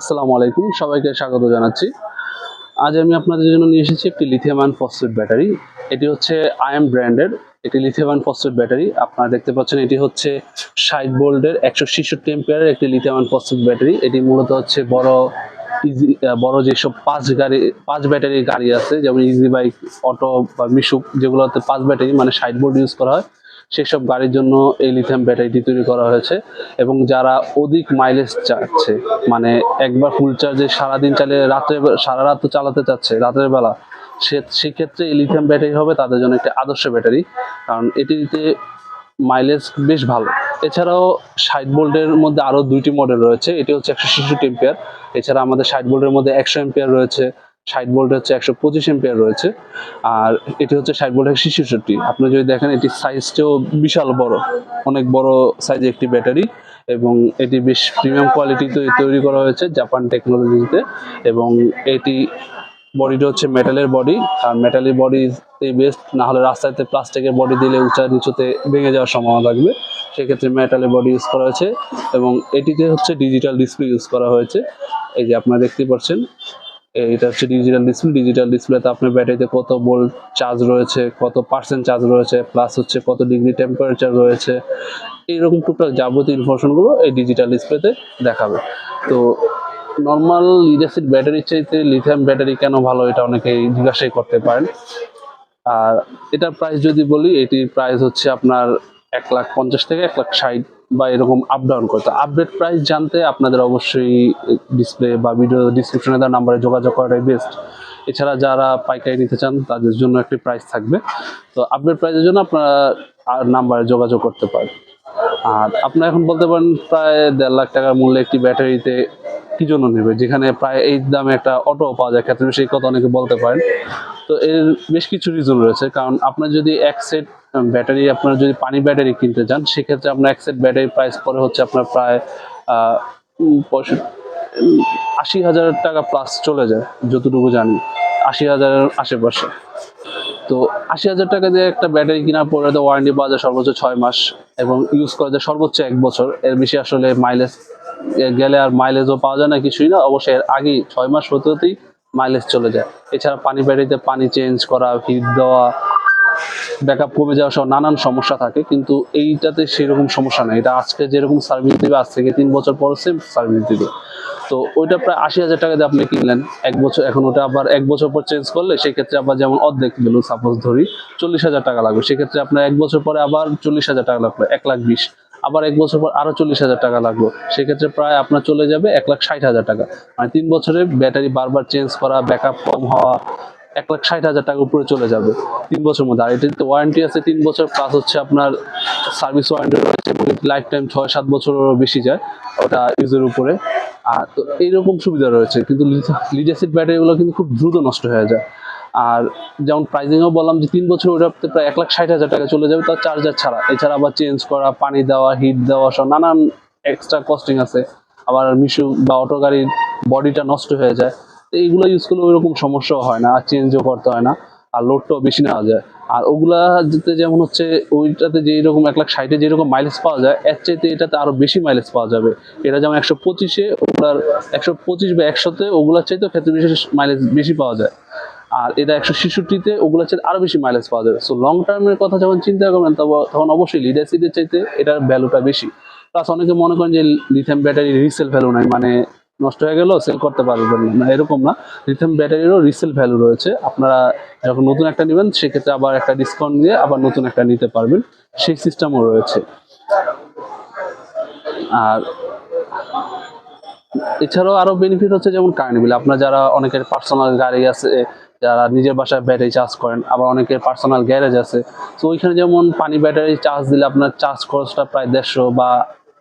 আসসালামু আলাইকুম, সবাইকে স্বাগত জানাচ্ছি। আজ আমি আপনাদের জন্য নিয়ে এসেছি একটি লিথিয়াম আয়ন ফসফেট ব্যাটারি এটি হচ্ছে আইএম ব্র্যান্ডের একটি লিথিয়াম আয়ন ফসফেট ব্যাটারি আপনারা দেখতে পাচ্ছেন এটি হচ্ছে ষাট বোল্ডের একশো ছেষট্টি এম্পিয়ারের একটি লিথিয়াম ফসফেট ব্যাটারি এটি মূলত হচ্ছে বড় ইজি বড় যেসব পাঁচ গাড়ি, পাঁচ ব্যাটারির গাড়ি আছে, যেমন ইজি বাইক অটো বা মিশুক, যেগুলোতে পাঁচ ব্যাটারি মানে ষাট বোল্ড ইউজ করা হয়। সেসব গাড়ির জন্য এই লিথিয়াম ব্যাটারিটি তৈরি করা হয়েছে। এবং যারা অধিক মাইলেজ চাচ্ছে মানে একবার ফুল চার্জে সারাদিন চালিয়ে রাত্রে সারা রাত চালাতে চাচ্ছে, রাতের বেলা, সে, সেক্ষেত্রে এই লিথিয়াম ব্যাটারি হবে তাদের জন্য একটি আদর্শ ব্যাটারি কারণ এটিতে মাইলেজ বেশ ভালো। এছাড়াও ষাট ভোল্টের মধ্যে আরও দুইটি মডেল রয়েছে, এটি হচ্ছে একশো ছেষট্টি এম্পিয়ার এছাড়া আমাদের ষাট ভোল্টের মধ্যে একশো এম্পিয়ার রয়েছে। ষাট ভোল্ট হচ্ছে একশো পঁচিশ এম্পিয়ার রয়েছে। আর এটি হচ্ছে ষাট ভোল্ট একশো ছেষট্টি। আপনি যদি দেখেন, এটির সাইজটাও বিশাল বড়, অনেক বড় সাইজের একটি ব্যাটারি এবং এটি বেশ প্রিমিয়াম কোয়ালিটি তৈরি করা হয়েছে জাপান টেকনোলজিতে এবং এটি বডিটা হচ্ছে মেটালের বডি আর মেটালের বডিতে বেস্ট না হলে রাস্তাতে প্লাস্টিকের বডি দিলে উঁচা নিচুতে ভেঙে যাওয়ার সম্ভাবনা থাকবে। সেক্ষেত্রে মেটালের বডি ইউজ করা হয়েছে এবং এটিতে হচ্ছে ডিজিটাল ডিসপ্লে ইউজ করা হয়েছে। এই যে আপনারা দেখতে পাচ্ছেন এটা হচ্ছে ডিজিটাল ডিসপ্লে ডিজিটাল ডিসপ্লেতে আপনার ব্যাটারিতে কত ভোল্ট চার্জ রয়েছে, কত পার্সেন্ট চার্জ রয়েছে প্লাস হচ্ছে কত ডিগ্রি টেম্পারেচার রয়েছে, এইরকম টুকটাক যাবতীয় ইনফরমেশনগুলো এই ডিজিটাল ডিসপ্লেতে দেখাবে। তো নর্মাল লিডাসিড ব্যাটারির চাইতে লিথিয়াম ব্যাটারি কেন ভালো এটা অনেকেই জিজ্ঞাসাই করতে পারেন। আর এটার প্রাইস যদি বলি, এটির প্রাইস হচ্ছে আপনার এক লাখ পঞ্চাশ থেকে এক লাখ ষাট বা এরকম আপ ডাউন করতে আপডেট প্রাইস জানতে আপনাদের অবশ্যই ডিসপ্লে বা ভিডিও ডিসক্রিপশনে দেওয়া নাম্বারে যোগাযোগ করাটাই বেস্ট এছাড়া যারা পাইকারি নিতে চান, তাদের জন্য একটি প্রাইস থাকবে। তো আপডেট প্রাইসের জন্য আপনারা নাম্বারে যোগাযোগ করতে পারেন। আর আপনারা এখন বলতে পারেন প্রায় দেড় লাখ টাকার মূল্যে একটি ব্যাটারিতে কি জন্য নেবে? যেখানে প্রায় এই দামে একটা অটো পাওয়া যায়, ক্ষেত্রে সেই কথা অনেকে বলতে পারেন। তো এর বেশ কিছু রিজন রয়েছে। কারণ আপনার যদি এক সেট ব্যাটারি, আপনার যদি পানি ব্যাটারি কিনতে চান সেক্ষেত্রে আপনার এক সেট ব্যাটারি প্রাইস পরে হচ্ছে আপনার প্রায় পঁয়ষট্টি আশি হাজার টাকা প্লাস চলে যায়, যতটুকু জানি। আশি হাজারের আশেপাশে। তো আশি হাজার টাকা দিয়ে একটা ব্যাটারি কেনার পরে তো ওয়ারেন্টি পাওয়া যায় সর্বোচ্চ ছয় মাস। এবং ইউজ করা যায় সর্বোচ্চ এক বছর। এর বেশি আসলে মাইলেজ গেলে আর মাইলেজও পাওয়া যায় না, কিছুই না। অবশ্যই এর আগেই ছয় মাস হতে হতেই মাইলেজ চলে যায়। এছাড়া পানি ব্যাটারিতে পানি চেঞ্জ করা হিট দেওয়া ব্যাকআপ কমে যাওয়া সহ নানান সমস্যা থাকে। কিন্তু এইটাতে সেরকম সমস্যা নেই। এটা আজকে যেরকম সার্ভিস দেবে, আজ থেকে তিন বছর পর সেম সার্ভিস দিবে। তো ওইটা প্রায় আশি হাজার টাকা দিয়ে আপনি কিনলেন। এক বছর, এখন ওটা আবার এক বছর পর চেঞ্জ করলে সেক্ষেত্রে আবার যেমন অর্ধেক গেল সাপোজ ধরি, চল্লিশ হাজার টাকা লাগবে। সেক্ষেত্রে আপনার এক বছর পরে আবার চল্লিশ হাজার টাকা লাগবে এক লাখ বিশ। আবার এক বছর পর আরও চল্লিশ হাজার টাকা লাগবে সেক্ষেত্রে প্রায় আপনার চলে যাবে এক লাখ ষাট হাজার টাকা। মানে তিন বছরে ব্যাটারি বারবার চেঞ্জ করা ব্যাকআপ কম হওয়া, এক লাখ ষাট হাজার টাকা উপরে চলে যাবে তিন বছর মধ্যে। আর এটিতে ওয়ারেন্টি আছে তিন বছর প্লাস হচ্ছে আপনার সার্ভিস ওয়ারেন্টি রয়েছে লাইফ টাইম ছয় সাত বছরেরও বেশি যায় ওটা ইউজের উপরে। তো এইরকম সুবিধা রয়েছে, কিন্তু লিডাসিড ব্যাটারিগুলো কিন্তু খুব দ্রুত নষ্ট হয়ে যায়। আর যেমন প্রাইজিংও বললাম যে তিন বছর ওটাতে প্রায় এক লাখ ষাট হাজার টাকা চলে যাবে, তার চার্জার ছাড়া। এছাড়া আবার চেঞ্জ করা, পানি দেওয়া হিট দেওয়া, সব নানান এক্সট্রা কস্টিং আছে। আবার মিশু বা অটো গাড়ির বডিটা নষ্ট হয়ে যায়। তো এইগুলো ইউজ করলে ওইরকম সমস্যাও হয় না, আর চেঞ্জও করতে হয় না। আর লোডটাও বেশি নেওয়া যায়। আর ওগুলা যেতে যেমন হচ্ছে, ওইটাতে যে এরকম এক লাখ ষাটে যেরকম মাইলেজ পাওয়া যায়, এর চাইতে এটাতে আরও বেশি মাইলেজ পাওয়া যাবে। এটা যেমন একশো পঁচিশে, ওগুলার একশো পঁচিশ বা একশোতে, ওগুলার চাইতেও ক্ষেত্রে বিশেষ মাইলেজ বেশি পাওয়া যায়। আর এটা একশো ছেষট্টিতে, ওগুলোর চাইতে আরও বেশি মাইলেজ পাওয়া যাবে। সো লং টার্মের কথা যখন চিন্তা করবেন তখন অবশ্যই লিড অ্যাসিডের চাইতে এটার ভ্যালুটা বেশি। প্লাস অনেকে মনে করেন যে লিথিয়াম ব্যাটারি রিসেল ভ্যালু নাই। মানে নষ্ট হয়ে গেলেও সেল করতে পারবেন না। এরকম না। লিথিয়াম ব্যাটারিরও রিসেল ভ্যালু রয়েছে। আপনারা যখন নতুন একটা নেবেন, সেক্ষেত্রে আবার একটা ডিসকাউন্ট দিয়ে আবার নতুন একটা নিতে পারবেন। সেই সিস্টেমও রয়েছে। আর এছাড়াও আরও বেনিফিট হচ্ছে যেমন কারেন্ট বিল আপনার যারা অনেকের পার্সোনাল গাড়ি আছে, যারা নিজের বাসায় ব্যাটারি চার্জ করেন, আবার অনেকের পার্সোনাল গ্যারেজ আছে। তো ওইখানে যেমন পানি ব্যাটারি চার্জ দিলে আপনার চার্জ খরচটা প্রায় দেড়শো বা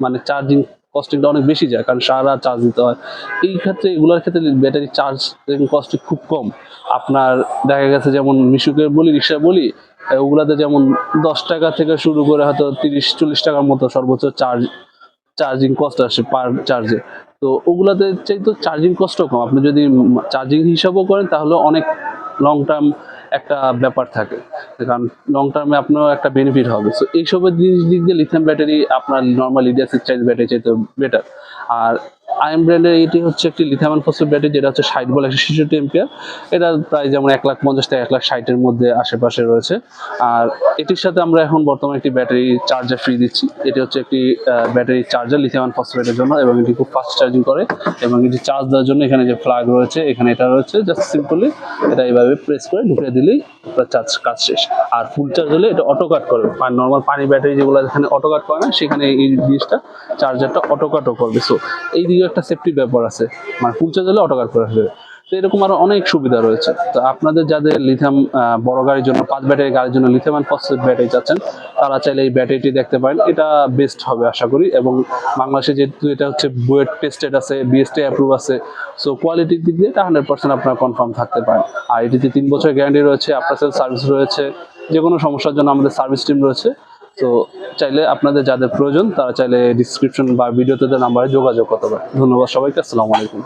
মানে চার্জিং কস্টিংটা অনেক বেশি যায়, কারণ সারা চার্জ দিতে হয়। এই ক্ষেত্রে এগুলোর ক্ষেত্রে ব্যাটারি চার্জ কস্টিং খুব কম। আপনার দেখা গেছে যেমন মিশুকে বলি রিক্সা বলি ওগুলাতে যেমন দশ টাকা থেকে শুরু করে হয়তো তিরিশ, চল্লিশ টাকার মতো সর্বোচ্চ চার্জ চার্জিং কস্ট আসে পার চার্জে তো ওগুলাতে চাই তো চার্জিং কস্টও কম। আপনি যদি চার্জিং হিসাবও করেন, তাহলে অনেক লং টার্ম একটা ব্যাপার থাকে। কারণ লং টার্মে আপনার একটা বেনিফিট হবে। সো এইসবের দিক দিয়ে লিথিয়াম ব্যাটারি আপনার normal lead acid charge battery চাইতে বেটার আর আইএম ব্র্যান্ডের এটি হচ্ছে একটি লিথিয়াম ফসফেট ব্যাটারি, যেটা হচ্ছে ষাট বলে একশো ছেষট্টি এম্পিয়ার এটা প্রায় যেমন এক লাখ পঞ্চাশ থেকে এক লাখ ষাটের মধ্যে আশেপাশে রয়েছে। আর এটির সাথে আমরা এখন বর্তমানে একটি ব্যাটারি চার্জার ফ্রি দিচ্ছি। এটি হচ্ছে একটি ব্যাটারি চার্জার লিথিয়াম ফসফেটের জন্য এবং এটি খুব ফাস্ট চার্জিং করে এবং এটি চার্জ দেওয়ার জন্য এখানে যে ফ্লাগ রয়েছে, এখানে এটা রয়েছে। জাস্ট সিম্পলি এটা এইভাবে প্রেস করে ঢুকে দিলেই আপনার চার্জ কাজ শেষ। আর ফুল চার্জ হলে এটা অটো কাট করবে। নর্মাল পানি ব্যাটারি যেগুলো এখানে অটো কাট করে না, সেখানে এই জিনিসটা চার্জারটা অটো কাটও করবে। সো এই দিকে একটা সেফটি ব্যাপার আছে। মানে ফুল চার্জ হলে অটো কাট করে ফেলবে তো এরকম আরও অনেক সুবিধা রয়েছে। তো আপনাদের যাদের লিথিয়াম বড় গাড়ির জন্য, পাঁচ ব্যাটারি গাড়ির জন্য লিথিয়াম ফসফেট ব্যাটারি চাচ্ছেন, তারা চাইলে এই ব্যাটারিটি দেখতে পারেন। এটা বেস্ট হবে আশা করি এবং বাংলাদেশে যেহেতু এটা হচ্ছে বুয়েট টেস্টেড আছে বিএসটি অ্যাপ্রুভ আছে সো কোয়ালিটির দিক দিয়ে এটা হান্ড্রেড পার্সেন্ট আপনারা কনফার্ম থাকতে পারেন। আর এটিতে তিন বছর গ্যারান্টি রয়েছে, আপনার সার্ভিস রয়েছে যে কোনো সমস্যার জন্য আমাদের সার্ভিস টিম রয়েছে। তো চাইলে আপনাদের যাদের প্রয়োজন, তারা চাইলে ডিসক্রিপশন বা ভিডিওতে নাম্বারে যোগাযোগ করতে পারে ধন্যবাদ সবাইকে, আসসালামু আলাইকুম।